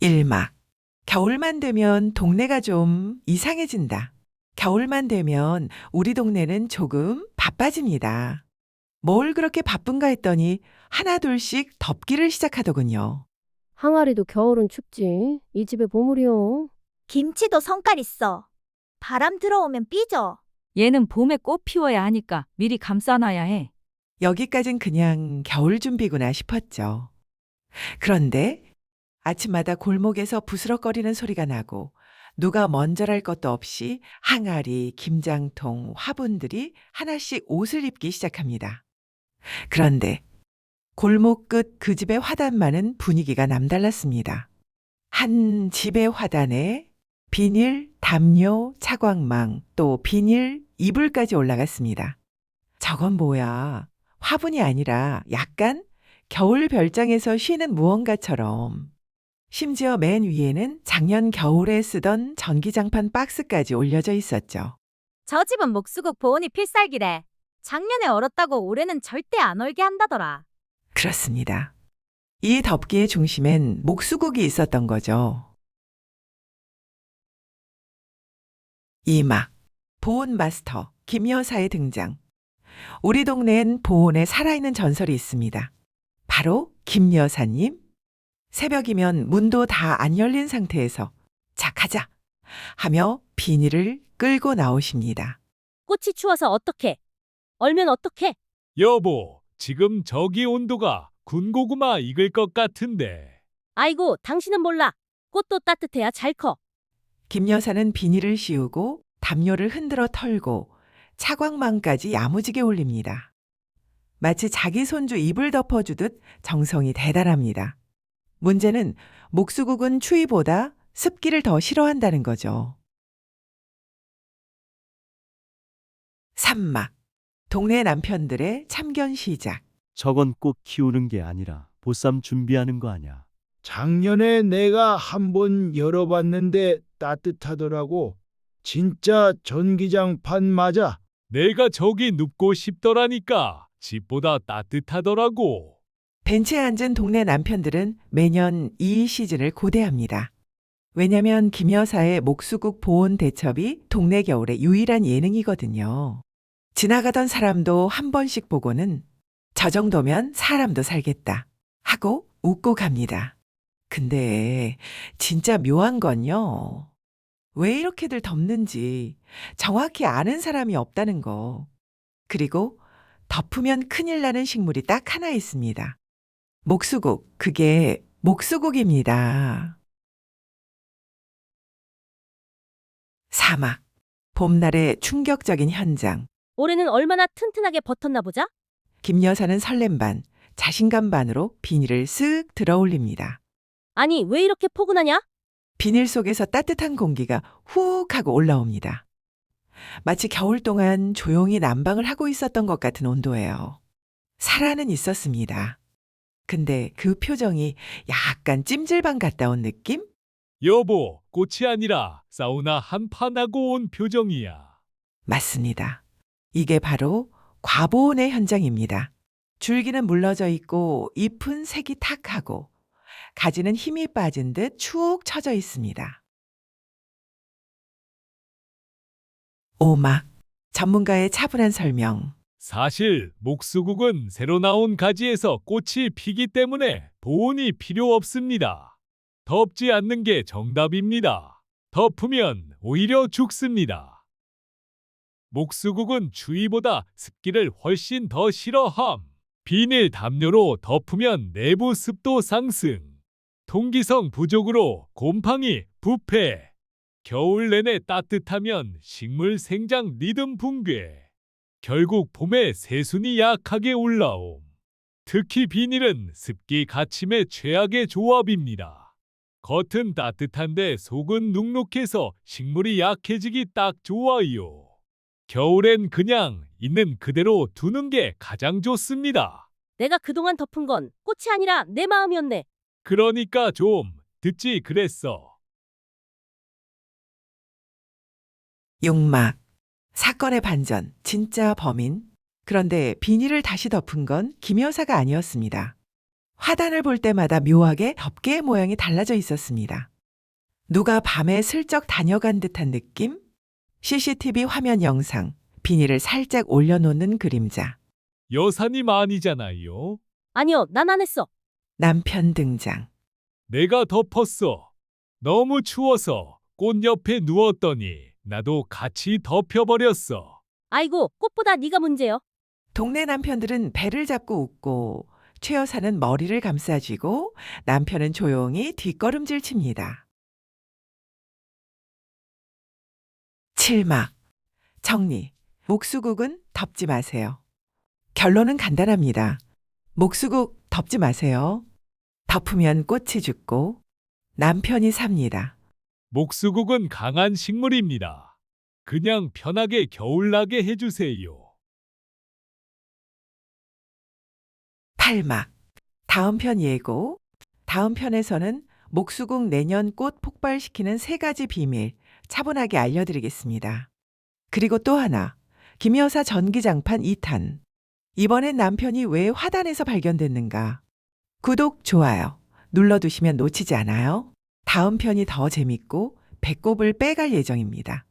일막. 겨울만 되면 동네가 좀 이상해진다. 겨울만 되면 우리 동네는 조금 바빠집니다. 뭘 그렇게 바쁜가 했더니 하나둘씩 덮기를 시작하더군요. 항아리도 겨울은 춥지. 이 집에 보물이요. 김치도 성깔 있어. 바람 들어오면 삐져. 얘는 봄에 꽃 피워야 하니까 미리 감싸놔야 해. 여기까진 그냥 겨울 준비구나 싶었죠. 그런데 아침마다 골목에서 부스럭거리는 소리가 나고 누가 먼저랄 것도 없이 항아리, 김장통, 화분들이 하나씩 옷을 입기 시작합니다. 그런데 골목 끝 그 집의 화단만은 분위기가 남달랐습니다. 한 집의 화단에 비닐, 담요, 차광망, 또 비닐, 이불까지 올라갔습니다. 저건 뭐야? 화분이 아니라 약간 겨울 별장에서 쉬는 무언가처럼. 심지어 맨 위에는 작년 겨울에 쓰던 전기장판 박스까지 올려져 있었죠. 저 집은 목수국 보온이 필살기래. 작년에 얼었다고 올해는 절대 안 얼게 한다더라. 그렇습니다. 이 덮기의 중심엔 목수국이 있었던 거죠. 이막 보온 마스터 김 여사의 등장. 우리 동네엔 보온에 살아있는 전설이 있습니다. 바로 김 여사님. 새벽이면 문도 다 안 열린 상태에서 자 가자 하며 비닐을 끌고 나오십니다. 꽃이 추워서 어떡해? 얼면 어떡해? 여보, 지금 저기 온도가 군고구마 익을 것 같은데. 아이고, 당신은 몰라. 꽃도 따뜻해야 잘 커. 김 여사는 비닐을 씌우고 담요를 흔들어 털고 차광망까지 야무지게 올립니다. 마치 자기 손주 입을 덮어주듯 정성이 대단합니다. 문제는 목수국은 추위보다 습기를 더 싫어한다는 거죠. 삼막 동네 남편들의 참견 시작. 저건 꼭 키우는 게 아니라 보쌈 준비하는 거 아냐. 작년에 내가 한 번 열어봤는데 따뜻하더라고. 진짜 전기장판 맞아. 내가 저기 눕고 싶더라니까. 집보다 따뜻하더라고. 벤치에 앉은 동네 남편들은 매년 이 시즌을 고대합니다. 왜냐면 김 여사의 목수국 보온 대첩이 동네 겨울의 유일한 예능이거든요. 지나가던 사람도 한 번씩 보고는 저 정도면 사람도 살겠다 하고 웃고 갑니다. 근데 진짜 묘한 건요. 왜 이렇게들 덮는지 정확히 아는 사람이 없다는 거. 그리고 덮으면 큰일 나는 식물이 딱 하나 있습니다. 목수국, 그게 목수국입니다. 사막, 봄날의 충격적인 현장. 올해는 얼마나 튼튼하게 버텼나 보자. 김 여사는 설렘 반, 자신감 반으로 비닐을 쓱 들어 올립니다. 아니, 왜 이렇게 포근하냐? 비닐 속에서 따뜻한 공기가 훅 하고 올라옵니다. 마치 겨울 동안 조용히 난방을 하고 있었던 것 같은 온도예요. 살아는 있었습니다. 근데 그 표정이 약간 찜질방 갔다 온 느낌? 여보, 꽃이 아니라 사우나 한판 하고 온 표정이야. 맞습니다. 이게 바로 과보온의 현장입니다. 줄기는 물러져 있고 잎은 색이 탁하고 가지는 힘이 빠진 듯 축 처져 있습니다. 오막 전문가의 차분한 설명. 사실 목수국은 새로 나온 가지에서 꽃이 피기 때문에 보온이 필요 없습니다. 덮지 않는 게 정답입니다. 덮으면 오히려 죽습니다. 목수국은 추위보다 습기를 훨씬 더 싫어함. 비닐 담요로 덮으면 내부 습도 상승. 통기성 부족으로 곰팡이, 부패. 겨울 내내 따뜻하면 식물 생장 리듬 붕괴. 결국 봄에 새순이 약하게 올라옴. 특히 비닐은 습기 갇힘의 최악의 조합입니다. 겉은 따뜻한데 속은 눅눅해서 식물이 약해지기 딱 좋아요. 겨울엔 그냥 있는 그대로 두는 게 가장 좋습니다. 내가 그동안 덮은 건 꽃이 아니라 내 마음이었네. 그러니까 좀 듣지 그랬어. 용막. 사건의 반전. 진짜 범인. 그런데 비닐을 다시 덮은 건 김 여사가 아니었습니다. 화단을 볼 때마다 묘하게 덮개의 모양이 달라져 있었습니다. 누가 밤에 슬쩍 다녀간 듯한 느낌? CCTV 화면 영상, 비닐을 살짝 올려놓는 그림자, 여사님 아니잖아요. 아니요, 난 안 했어. 남편 등장. 내가 덮었어. 너무 추워서 꽃 옆에 누웠더니 나도 같이 덮여버렸어. 아이고, 꽃보다 네가 문제요. 동네 남편들은 배를 잡고 웃고 최 여사는 머리를 감싸쥐고 남편은 조용히 뒷걸음질 칩니다. 7막 정리 목수국은 덮지 마세요. 결론은 간단합니다. 목수국 덮지 마세요. 덮으면 꽃이 죽고 남편이 삽니다. 목수국은 강한 식물입니다. 그냥 편하게 겨울나게 해주세요. 8막 다음 편 예고 다음 편에서는 목수국 내년 꽃 폭발시키는 세 가지 비밀 차분하게 알려드리겠습니다. 그리고 또 하나 김 여사 전기장판 2탄 이번엔 남편이 왜 화단에서 발견됐는가 구독 좋아요 눌러두시면 놓치지 않아요. 다음 편이 더 재밌고 배꼽을 빼갈 예정입니다.